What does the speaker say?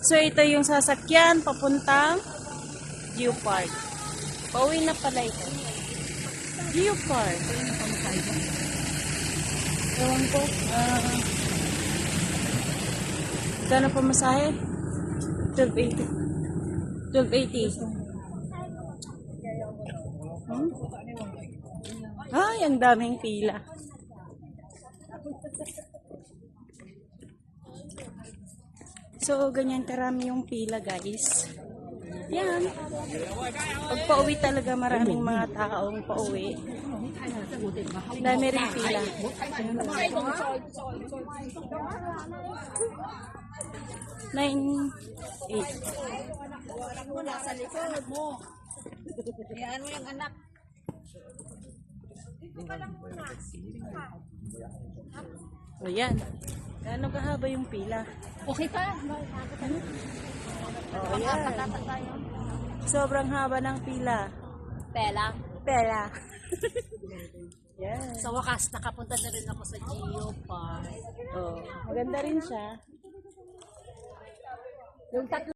So, ito yung sasakyan papuntang Geopark. Pauwi na pala ito. Geopark. Ewan ko. Ah... Gano pa masahe? 1280. 1280. Hmm? Ay, ang daming pila. So, ganyan karami yung pila, guys. Yan. Pag pauwi talaga maraming mga taong pauwi. Dami rin pila. Nine, eight. Mo. Hayaan mo yung anak. O yan. Gaano kahaba yung pila? Okay pa. O yan. Sobrang haba ng pila. Pela. Pela. yan. Sa wakas, nakapunta na rin ako sa Geo Park. Oh, maganda rin siya. Yung tatlo